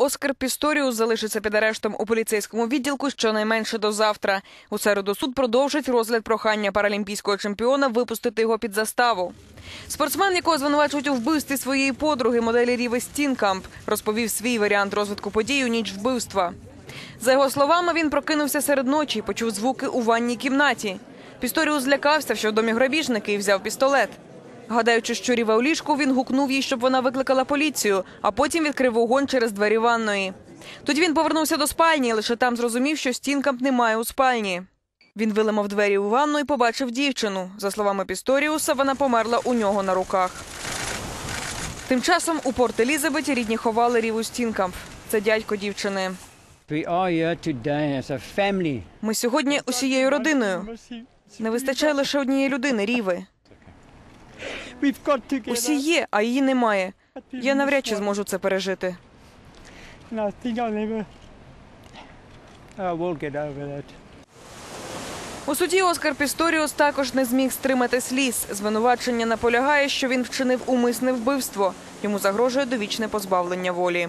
Оскар Пісторіус залишиться під арештом у поліцейському відділку щонайменше до завтра. У середу суд продовжить розгляд прохання паралімпійського чемпіона випустити його під заставу. Спортсмен, якого звинувачують у вбивстві своєї подруги, моделі Ріви Стінкамп, розповів свій варіант розвитку подій у ніч вбивства. За його словами, він прокинувся серед ночі і почув звуки у ванній кімнаті. Пісторіус злякався, що в домі грабіжники, і взяв пістолет. Гадаючи, що Ріва у ліжку, він гукнув їй, щоб вона викликала поліцію, а потім відкрив вогонь через двері ванної. Тоді він повернувся до спальні, лише там зрозумів, що Стінкамп немає у спальні. Він виламав двері у ванну і побачив дівчину. За словами Пісторіуса, вона померла у нього на руках. Тим часом у Порт Елізабеті рідні ховали Ріву Стінкамп. Це дядько дівчини. Ми сьогодні усією родиною. Не вистачає лише однієї людини, Ріви. Усі є, а її немає. Я навряд чи зможу це пережити. У суді Оскар Пісторіус також не зміг стримати сліз. Звинувачення наполягає, що він вчинив умисне вбивство. Йому загрожує довічне позбавлення волі.